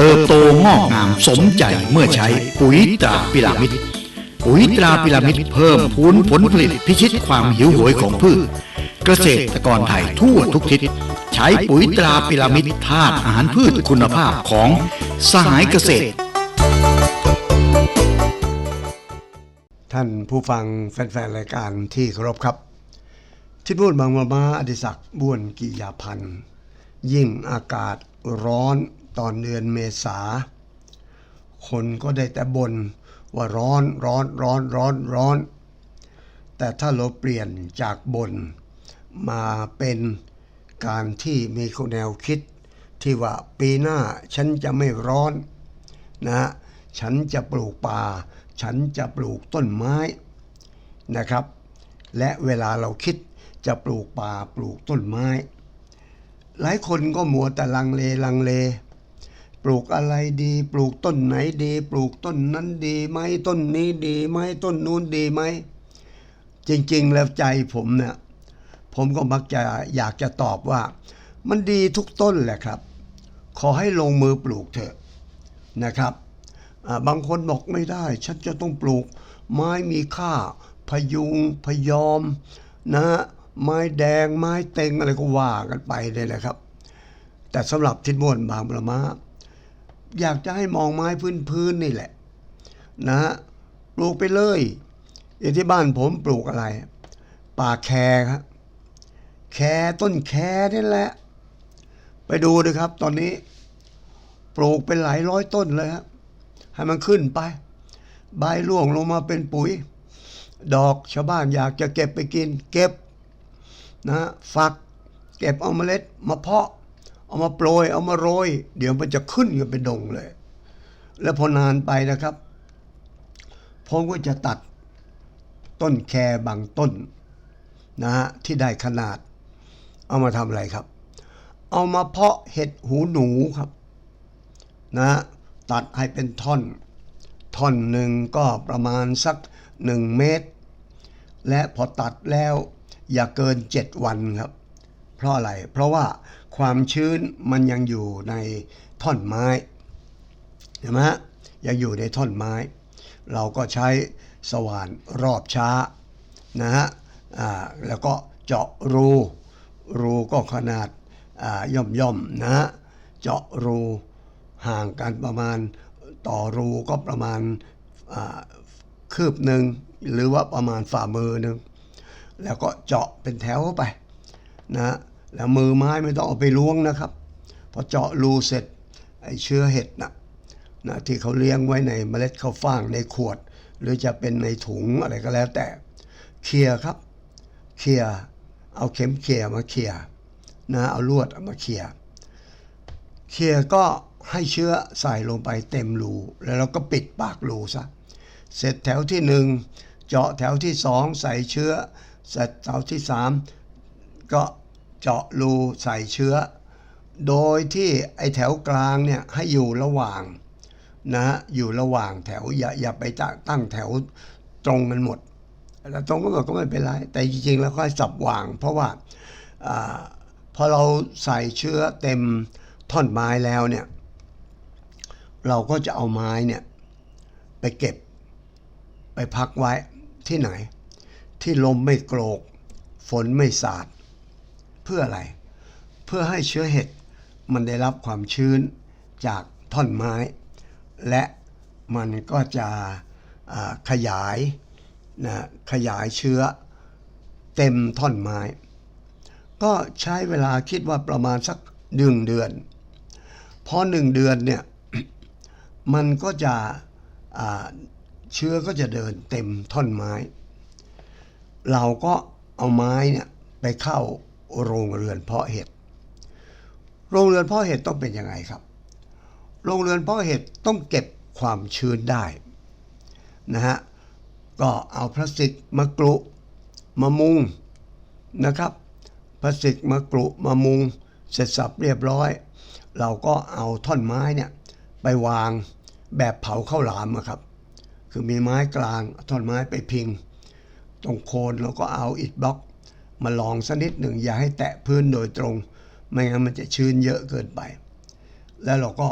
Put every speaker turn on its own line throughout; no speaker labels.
เติบโตงอกงามสมใจเมื่อใช้ปุ๋ยตราพิรามิดปุ๋ยตราพิรามิดเพิ่มพูนผลผลิตพิชิตความหิวโหยของพืช เกษตรกรไทยทั่วทุกทิศ ใช้ปุ๋ยตราพิรามิดธาตุอาหารพืชคุณภาพของสหายเกษตร
ท่านผู้ฟังแฟนๆรายการที่เคารพครับที่พูดบางมามาอดิศักดิ์บ้วนกิยาพันธ์ยิ่งอากาศร้อน ตอนเดือนเมษา คนก็ได้แต่บ่นว่าร้อนร้อนร้อนร้อนร้อน แต่ถ้าเราเปลี่ยนจากบ่นมาเป็นการที่มีแนวคิดที่ว่าปีหน้าฉันจะไม่ร้อนนะฉันจะปลูกป่า ฉันจะปลูกต้นไม้นะครับ และเวลาเราคิดจะปลูกป่าปลูกต้นไม้ หลายคนก็มัวแต่ลังเลลังเล ปลูกอะไรดี ปลูกต้นไหนดี ปลูกต้นนั้นดีไหมต้นนี้ดีไหมต้นนู้นดีไหม จริงๆ แล้วใจผมเนี่ยผมก็มักจะอยากจะตอบว่า มันดีทุกต้นแหละครับ ขอให้ลงมือปลูกเถอะนะครับบางคนบอกไม่ได้ ฉันจะต้องปลูก ไม้มีค่า พยุง พยอมนะฮะไม้แดงไม้เต็งอะไรก็ว่ากันไปเลยนะครับ แต่สำหรับทิศมวนบางประมา อยากจะให้มองไม้พื้นๆนี่แหละ นะฮะปลูกไปเลยอย่างที่บ้านผมปลูกอะไร ป่าแครครับแครต้นแครนี่แหละ ไปดูเลยครับ ตอนนี้ ปลูกเป็นหลายร้อยต้นเลยครับให้มันขึ้นไป ใบร่วงลงมาเป็นปุ๋ย ดอกชาวบ้านอยากจะเก็บไปกิน เก็บนะฝัก เก็บเอาเมล็ดมาเพาะ เอามาโปรยเอามาโรย เดี๋ยวมันจะขึ้นกันเป็นดงเลย แล้วพอนานไปนะครับผมก็จะตัดต้นแคบางต้นนะฮะที่ได้ขนาด เอามาทำอะไรครับ เอามาเพาะเห็ดหูหนูครับนะฮะตัดให้เป็นท่อน ท่อนหนึ่งก็ประมาณสักหนึ่งเมตร และพอตัดแล้วอย่าเกิน 7 วันครับ เพราะอะไร เพราะว่า ความชื้นมันยังอยู่ในท่อนไม้เห็นไหมฮะยังอยู่ในท่อนไม้ เราก็ใช้สว่านรอบช้านะฮะแล้วก็เจาะรูรูก็ขนาดาย่อมย่อมๆนะฮะเจาะรูห่างกันประมาณต่อรูก็ประมาณาคืบหนึ่งหรือว่าประมาณฝ่ามือหนึ่งแล้วก็เจาะเป็นแถวไปนะ แล้วมือไม้ไม่ต้องเอาไปล้วงนะครับพอเจาะรูเสร็จไอเชื้อเห็ดนะนะที่เขาเลี้ยงไว้ในเมล็ดข้าวฟ่างในขวด หรือจะเป็นในถุงอะไรก็แล้วแต่เคลียครับเคลียเอาเข็มเคลียมาเคลียนะเอาลวดเอามาเคลียเคลียก็ให้เชื้อใส่ลงไปเต็มรูแล้วเราก็ปิดปากรูซะเสร็จแถวที่หนึ่งเจาะแถวที่สองใส่เชื้อเสร็จแถวที่สามก็ เจาะรูใส่เชื้อ โดยที่ไอแถวกลางเนี่ยให้อยู่ระหว่างนะฮะอยู่ระหว่างแถวอย่าอย่าไปตั้งแถวตรงกันหมดแล้วตรงก็บอกก็ไม่เป็นไร แต่จริงๆแล้วค่อยสับวาง เพราะว่าอพอเราใส่เชื้อเต็มท่อนไม้แล้วเนี่ยเราก็จะเอาไม้เนี่ยไปเก็บไปพักไว้ที่ไหน ที่ลมไม่โกรก ฝนไม่สาด พื่ออะไร เพื่อให้เชื้อเห็ดมันได้รับความชื้นจากท่อนไม้ และมันก็จะขยายนะขยายเชื้อเต็มท่อนไม้ ก็ใช้เวลาคิดว่าประมาณสักหนึ่งเดือนพอหนึ่งเดือนเนี่ยมันก็จะเชื้อก็จะเดินเต็มท่อนไม้ เราก็เอาไม้เนี่ยไปเข้า โรงเรือนเพาะเห็ด โรงเรือนเพาะเห็ดต้องเป็นยังไงครับ โรงเรือนเพาะเห็ดต้องเก็บความชื้นได้นะฮะ ก็เอาพลาสติกมากรุมามุงนะครับ พลาสติกมากรุมามุงเสร็จสับเรียบร้อย เราก็เอาท่อนไม้เนี่ยไปวางแบบเผาข้าวหลามครับ คือมีไม้กลางท่อนไม้ไปพิง ตรงโคนเราก็เอาอิฐบล็อก มาลองสักนิดหนึ่งอย่าให้แตะพื้นโดยตรง ไม่งั้นมันจะชื้นเยอะเกินไป แล้วเราก็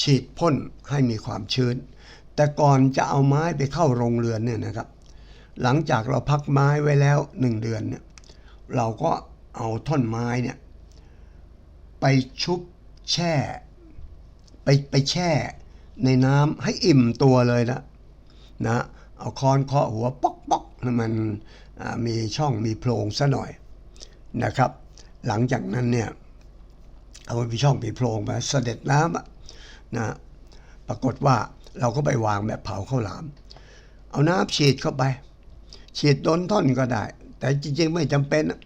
ฉีดพ่นให้มีความชื้น แต่ก่อนจะเอาไม้ไปเข้าโรงเรือนเนี่ยนะครับ หลังจากเราพักไม้ไว้แล้วหนึ่งเดือนเนี่ยเราก็เอาท่อนไม้เนี่ยไปชุบแช่ ไปไปแช่ในน้ำให้อิ่มตัวเลยนะนะเอาค้อนเคาะหัวป๊อก ป๊อกมันมีช่องมีโพรงซะหน่อยนะครับ หลังจากนั้นเนี่ยเอาไปช่องมีโพรงไปเสด็จน้ำอะนะปรากฏว่าเราก็ไปวางแบบเผาข้าวหลาม เอาน้ำฉีดเข้าไป ฉีดโดนท่อนก็ได้ แต่จริงๆไม่จำเป็นนะ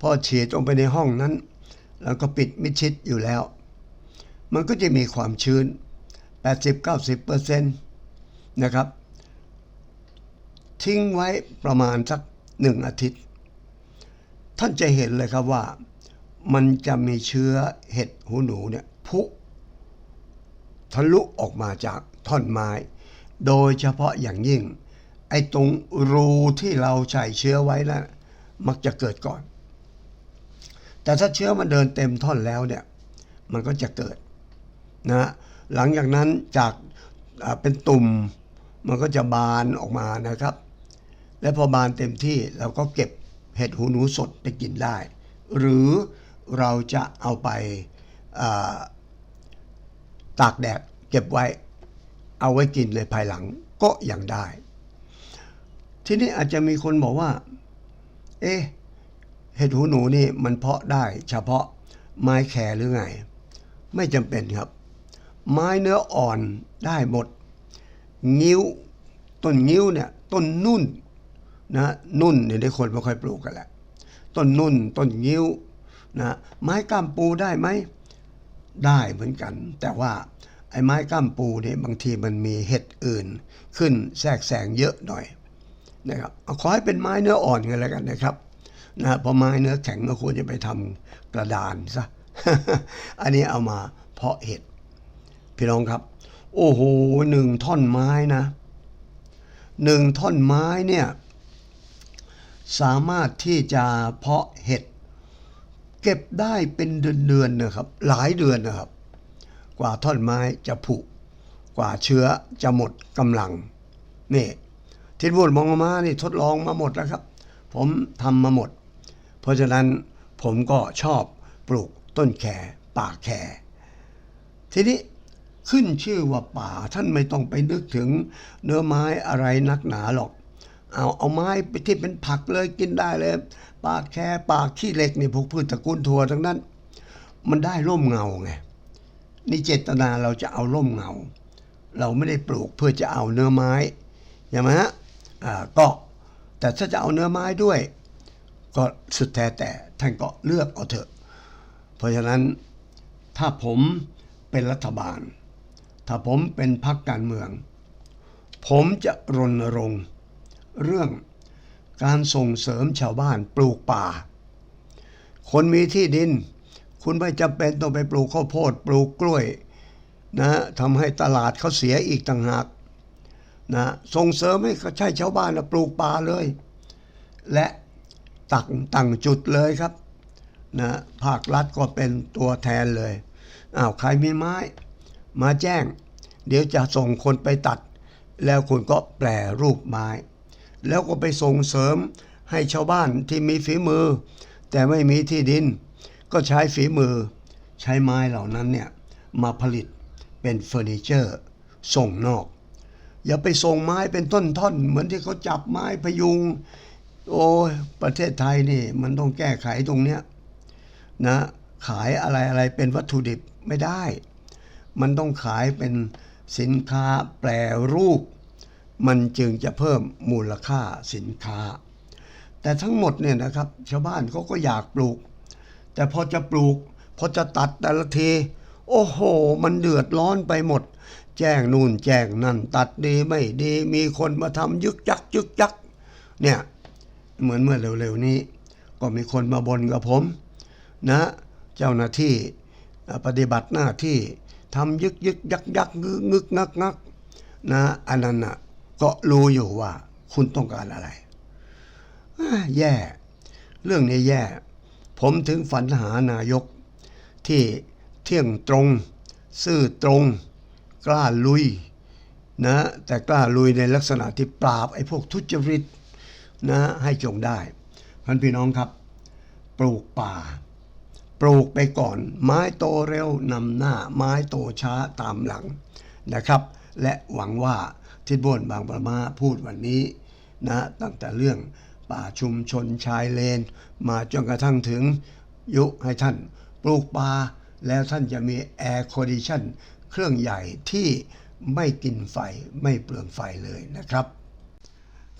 พอฉีดลงไปในห้องนั้น แล้วก็ปิดมิดชิดอยู่แล้ว มันก็จะมีความชื้น 80-90%นะครับ ทิ้งไว้ประมาณสักหนึ่งอาทิตย์ ท่านจะเห็นเลยครับว่า มันจะมีเชื้อเห็ดหูหนูเนี่ยพุทะลุออกมาจากท่อนไม้ โดยเฉพาะอย่างยิ่ง ไอ้ตรงรูที่เราใส่เชื้อไว้นะมักจะเกิดก่อน แต่ถ้าเชื้อมันเดินเต็มท่อนแล้วเนี่ย มันก็จะเกิดนะฮะหลังจากนั้นจากเป็นตุ่มมันก็จะบานออกมานะครับ และพอบานเต็มที่เราก็เก็บเห็ดหูหนูสดไปกินได้ หรือเราจะเอาไปาตากแดดเก็บไว้ เอาไว้กินในภายหลังก็ยังได้ ทีนี้อาจจะมีคนบอกว่า เอ๊ะเห็ดหูหนูนี่มันเพาะได้ เฉพาะไม้แคหรือไง ไม่จำเป็นครับ ไม้เนื้ออ่อนได้หมด งิ้ว ต้นงิ้วเนี่ยต้นนุ่น นะนุ่นเนี่ยได้คนไม่ค่อยปลูกกันแหละต้นนุ่นต้นงิ้วนะไม้ก้ามปูได้ไหมได้เหมือนกัน แต่ว่าไอ้ไม้ก้ามปูเนี่ยบางทีมันมีเห็ดอื่น ขึ้นแทรกแซงเยอะหน่อยนะครับขอให้เป็นไม้เนื้ออ่อนกันแล้วกันนะครับนะพราะไม้เนื้อแข็งก็ควรจะไปทำกระดานซะอันนี้เอามาเพาะเห็ดพี่น้องครับ โอ้โหหนึ่งท่อนไม้นะหนึ่งท่อนไม้เนี่ย สามารถที่จะเพาะเห็ด เก็บได้เป็นเดือนๆนะครับ หลายเดือนนะครับ กว่าท่อนไม้จะผุ กว่าเชื้อจะหมดกำลังนี่ทิศบุญมองมานี่ทดลองมาหมดแล้วครับ ผมทำมาหมด เพราะฉะนั้นผมก็ชอบปลูกต้นแคป่าแคทีนี้ขึ้นชื่อว่าป่าท่านไม่ต้องไปนึกถึงเนื้อไม้อะไรนักหนาหรอก เอาเอาไม้ไปที่เป็นผักเลยกินได้เลยป่าแคป่าขี้เหล็กนี่พวกพืชตระกูลถั่วทั้งนั้น มันได้ร่มเงาไงนี่เจตนาเราจะเอาร่มเงา เราไม่ได้ปลูกเพื่อจะเอาเนื้อไม้ใช่ไหมฮะอ่าก็แต่ถ้าจะเอาเนื้อไม้ด้วย ก็สุดแท้แต่ท่านก็เลือกเอาเถอะ เพราะฉะนั้นถ้าผมเป็นรัฐบาล ถ้าผมเป็นพรรคการเมือง ผมจะรณรงค์ เรื่องการส่งเสริมชาวบ้านปลูกป่า คนมีที่ดิน คุณไม่จำเป็นต้องไปปลูกข้าวโพด ปลูกกล้วยนะทำให้ตลาดเขาเสียอีกต่างหากนะส่งเสริมให้เขาใช้ชาวบ้านนะปลูกป่าเลย และตักตั้งจุดเลยครับนะภาครัฐก็เป็นตัวแทนเลยอ้าวใครมีไม้มาแจ้ง เดี๋ยวจะส่งคนไปตัด แล้วคุณก็แปลรูปไม้ แล้วก็ไปส่งเสริมให้ชาวบ้านที่มีฝีมือ แต่ไม่มีที่ดิน ก็ใช้ฝีมือ ใช้ไม้เหล่านั้นเนี่ยมาผลิตเป็นเฟอร์นิเจอร์ ส่งนอก อย่าไปส่งไม้เป็นต้นท่อนๆเหมือนที่เขาจับไม้พยุง โอ้ยประเทศไทยนี่มันต้องแก้ไขตรงเนี้ยนะขายอะไรอะไรเป็นวัตถุดิบไม่ได้ มันต้องขายเป็นสินค้าแปรรูป มันจึงจะเพิ่มมูลค่าสินค้า แต่ทั้งหมดเนี่ยนะครับชาวบ้านเขาก็อยากปลูก แต่พอจะปลูก พอจะตัดแต่ละทีโอ้โห มันเดือดร้อนไปหมด แจ้งนู่นแจ้งนั่น ตัดดีไม่ดีมีคนมาทำยึกยักยึกยัก เนี่ย เหมือนเมื่อเร็วๆนี้ ก็มีคนมาบนกับผม นะ เจ้าหน้าที่ปฏิบัติหน้าที่ทำยึกยึกยักยักงึกงึกงักงักนะอันนั้นน่ะ ก็รู้อยู่ว่าคุณต้องการอะไรแย่ เรื่องนี้แย่ ผมถึงฝันหานายก ที่เที่ยงตรง ซื่อตรง กล้าลุยนะ แต่กล้าลุยในลักษณะที่ปราบไอ้พวกทุจริตนะให้จงได้พันพี่น้องครับ ปลูกป่า ปลูกไปก่อน ไม้โตเร็วนำหน้า ไม้โตช้าตามหลังนะครับ และหวังว่า ทิศบนบางประมาพูดวันนี้นะตั้งแต่เรื่องป่าชุมชนชายเลน มาจนกระทั่งถึงยุให้ท่านปลูกป่าแล้วท่านจะมีแอร์คอดิชันเครื่องใหญ่ที่ไม่กินไฟไม่เปลืองไฟเลยนะครับ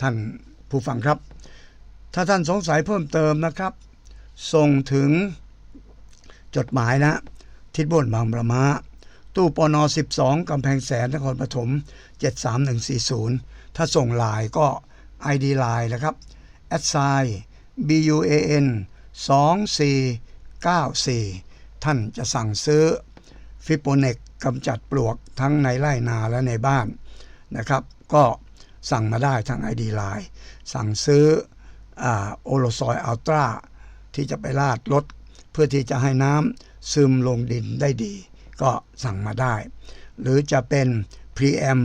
ท่านผู้ฟังครับ ถ้าท่านสงสัยเพิ่มเติมนะครับ ส่งถึงจดหมายนะ ทิศบนบางประมา ตู้ปน12กำแพงแสนนครปฐม73140 ถ้าส่งลน์ก็ ID ไลน์นะครับ a d s i BUAN 2494 ท่านจะสั่งซื้อฟิโปเนกกำจัดปลวกทั้งในไร่นาและในบ้านนะครับ ก็สั่งมาได้ทาง ID ไลน์สั่งซื้อโอโลซอยอัลตราที่จะไปลาดรถเพื่อที่จะให้น้ำซึมลงดินได้ดี ก็สั่งมาได้ หรือจะเป็นพรีแอม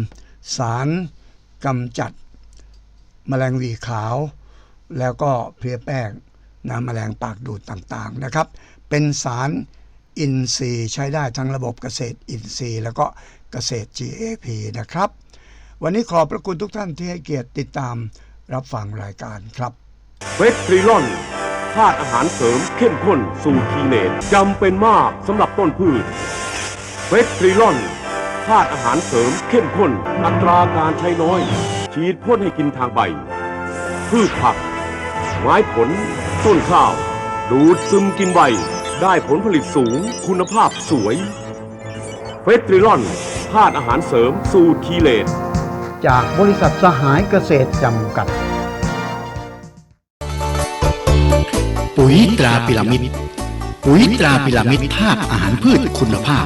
สารกำจัดแมลงวีขาว แล้วก็เพลียแป้งน้ำแมลงปากดูดต่างๆนะครับ เป็นสารอินทรีย์ใช้ได้ทั้งระบบเกษตรอินทรีย์ แล้วก็เกษตร GAP นะครับ วันนี้ขอบพระคุณทุกท่านที่ให้เกียรติติดตามรับฟังรายการครับ
เวทริลอนธาตุอาหารเสริมเข้มข้นสูตรทีเนตจำเป็นมากสำหรับต้นพืช เวทริลอนธาตุอาหารเสริมเข้มข้น อัตราการใช้น้อย ฉีดพ่นให้กินทางใบ พืชผัก ไม้ผล ต้นข้าว ดูดซึมกินใบ ได้ผลผลิตสูง คุณภาพสวยเฟสตริลอนธาตุอาหารเสริมสูตรคีเลต
จากบริษัทสหายเกษตรจำกัด ปุ๋ยตราพิรามิด ปุ๋ยตราพิรามิดธาตุอาหารพืชคุณภาพ